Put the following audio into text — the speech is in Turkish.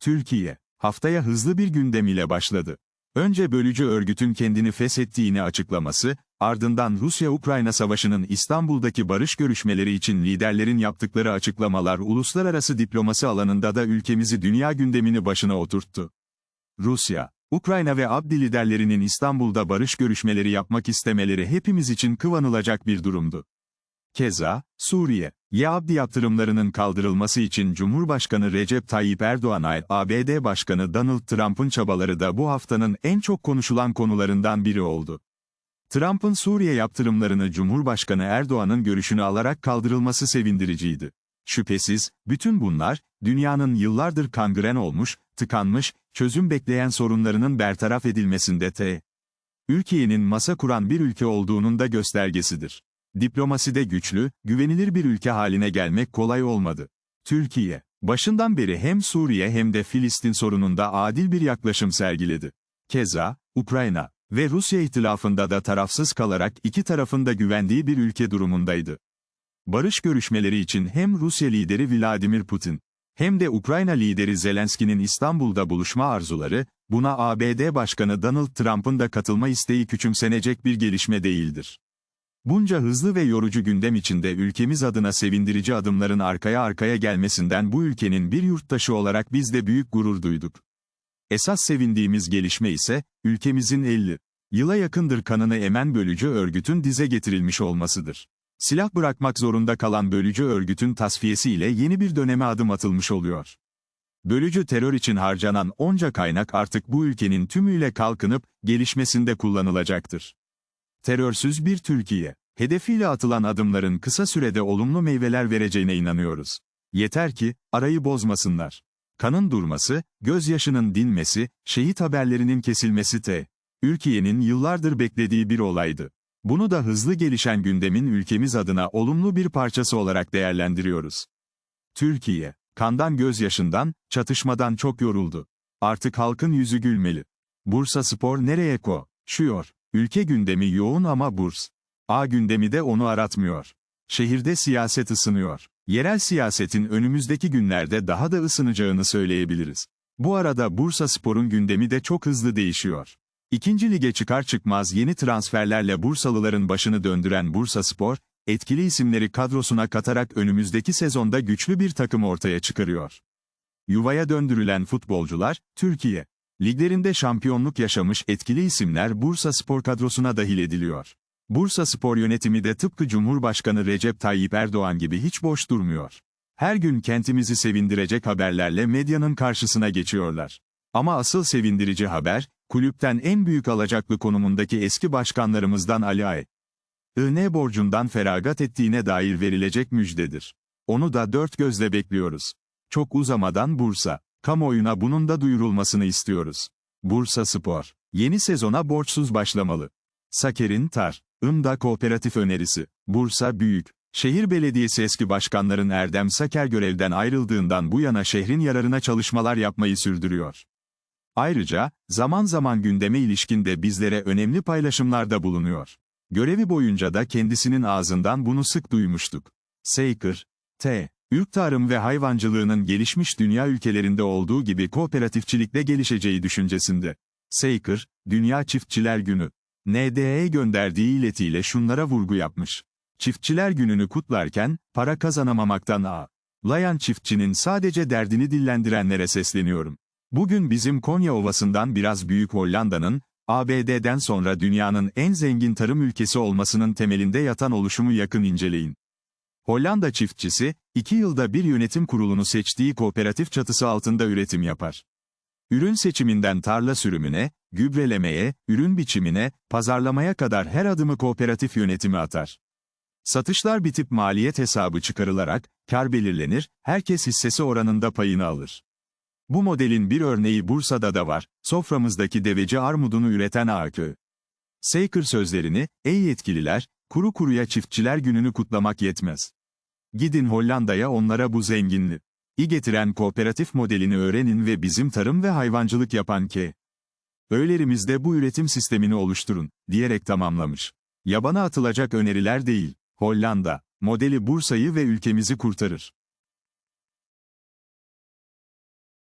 Türkiye, haftaya hızlı bir gündem ile başladı. Önce bölücü örgütün kendini feshettiğini açıklaması, ardından Rusya-Ukrayna savaşının İstanbul'daki barış görüşmeleri için liderlerin yaptıkları açıklamalar uluslararası diplomasi alanında da ülkemizi dünya gündemini başına oturttu. Rusya, Ukrayna ve Abdi liderlerinin İstanbul'da barış görüşmeleri yapmak istemeleri hepimiz için kıvanılacak bir durumdu. Keza, Suriye, Abdi yaptırımlarının kaldırılması için Cumhurbaşkanı Recep Tayyip Erdoğan'a ABD Başkanı Donald Trump'ın çabaları da bu haftanın en çok konuşulan konularından biri oldu. Trump'ın Suriye yaptırımlarını Cumhurbaşkanı Erdoğan'ın görüşünü alarak kaldırılması sevindiriciydi. Şüphesiz, bütün bunlar, dünyanın yıllardır kangren olmuş, tıkanmış, çözüm bekleyen sorunlarının bertaraf edilmesinde te. Ülkenin masa kuran bir ülke olduğunun da göstergesidir. Diplomaside güçlü, güvenilir bir ülke haline gelmek kolay olmadı. Türkiye, başından beri hem Suriye hem de Filistin sorununda adil bir yaklaşım sergiledi. Keza, Ukrayna ve Rusya ihtilafında da tarafsız kalarak iki tarafında güvendiği bir ülke durumundaydı. Barış görüşmeleri için hem Rusya lideri Vladimir Putin, hem de Ukrayna lideri Zelenski'nin İstanbul'da buluşma arzuları, buna ABD Başkanı Donald Trump'ın da katılma isteği küçümsenecek bir gelişme değildir. Bunca hızlı ve yorucu gündem içinde ülkemiz adına sevindirici adımların arkaya arkaya gelmesinden bu ülkenin bir yurttaşı olarak biz de büyük gurur duyduk. Esas sevindiğimiz gelişme ise, ülkemizin 50 yıla yakındır kanını emen bölücü örgütün dize getirilmiş olmasıdır. Silah bırakmak zorunda kalan bölücü örgütün tasfiyesiyle yeni bir döneme adım atılmış oluyor. Bölücü terör için harcanan onca kaynak artık bu ülkenin tümüyle kalkınıp, gelişmesinde kullanılacaktır. Terörsüz bir Türkiye. Hedefiyle atılan adımların kısa sürede olumlu meyveler vereceğine inanıyoruz. Yeter ki, arayı bozmasınlar. Kanın durması, gözyaşının dinmesi, şehit haberlerinin kesilmesi te. Ülkenin yıllardır beklediği bir olaydı. Bunu da hızlı gelişen gündemin ülkemiz adına olumlu bir parçası olarak değerlendiriyoruz. Türkiye, kandan gözyaşından, çatışmadan çok yoruldu. Artık halkın yüzü gülmeli. Bursa Spor nereye ko? Şuyor. Ülke gündemi yoğun ama burs. A gündemi de onu aratmıyor. Şehirde siyaset ısınıyor. Yerel siyasetin önümüzdeki günlerde daha da ısınacağını söyleyebiliriz. Bu arada Bursa Spor'un gündemi de çok hızlı değişiyor. İkinci lige çıkar çıkmaz yeni transferlerle Bursalıların başını döndüren Bursa Spor, etkili isimleri kadrosuna katarak önümüzdeki sezonda güçlü bir takım ortaya çıkarıyor. Yuvaya döndürülen futbolcular, Türkiye liglerinde şampiyonluk yaşamış etkili isimler Bursa Spor kadrosuna dahil ediliyor. Bursa Spor yönetimi de tıpkı Cumhurbaşkanı Recep Tayyip Erdoğan gibi hiç boş durmuyor. Her gün kentimizi sevindirecek haberlerle medyanın karşısına geçiyorlar. Ama asıl sevindirici haber, kulüpten en büyük alacaklı konumundaki eski başkanlarımızdan Ali Ay. IN borcundan feragat ettiğine dair verilecek müjdedir. Onu da dört gözle bekliyoruz. Çok uzamadan Bursa, kamuoyuna bunun da duyurulmasını istiyoruz. Bursa Spor, yeni sezona borçsuz başlamalı. Saker'in Tar, IMDA Kooperatif önerisi, Bursa Büyük, Şehir Belediyesi eski başkanların Erdem Saker görevden ayrıldığından bu yana şehrin yararına çalışmalar yapmayı sürdürüyor. Ayrıca, zaman zaman gündeme ilişkin de bizlere önemli paylaşımlarda bulunuyor. Görevi boyunca da kendisinin ağzından bunu sık duymuştuk. Seykır, T. Ürk tarım ve hayvancılığının gelişmiş dünya ülkelerinde olduğu gibi kooperatifçilikle gelişeceği düşüncesinde. Seykır, Dünya Çiftçiler Günü. NDE'ye gönderdiği iletiyle şunlara vurgu yapmış. Çiftçiler gününü kutlarken, para kazanamamaktan ağlayan çiftçinin sadece derdini dillendirenlere sesleniyorum. Bugün bizim Konya Ovası'ndan biraz büyük Hollanda'nın, ABD'den sonra dünyanın en zengin tarım ülkesi olmasının temelinde yatan oluşumu yakın inceleyin. Hollanda çiftçisi, iki yılda bir yönetim kurulunu seçtiği kooperatif çatısı altında üretim yapar. Ürün seçiminden tarla sürümüne, gübrelemeye, ürün biçimine, pazarlamaya kadar her adımı kooperatif yönetimi atar. Satışlar bitip maliyet hesabı çıkarılarak, kar belirlenir, herkes hissesi oranında payını alır. Bu modelin bir örneği Bursa'da da var, soframızdaki deveci armudunu üreten AKÖ. Seykır sözlerini, ey yetkililer, kuru kuruya çiftçiler gününü kutlamak yetmez. Gidin Hollanda'ya onlara bu zenginli. i getiren kooperatif modelini öğrenin ve bizim tarım ve hayvancılık yapan K. Öylerimizde bu üretim sistemini oluşturun, diyerek tamamlamış. Yabana atılacak öneriler değil, Hollanda, modeli Bursa'yı ve ülkemizi kurtarır.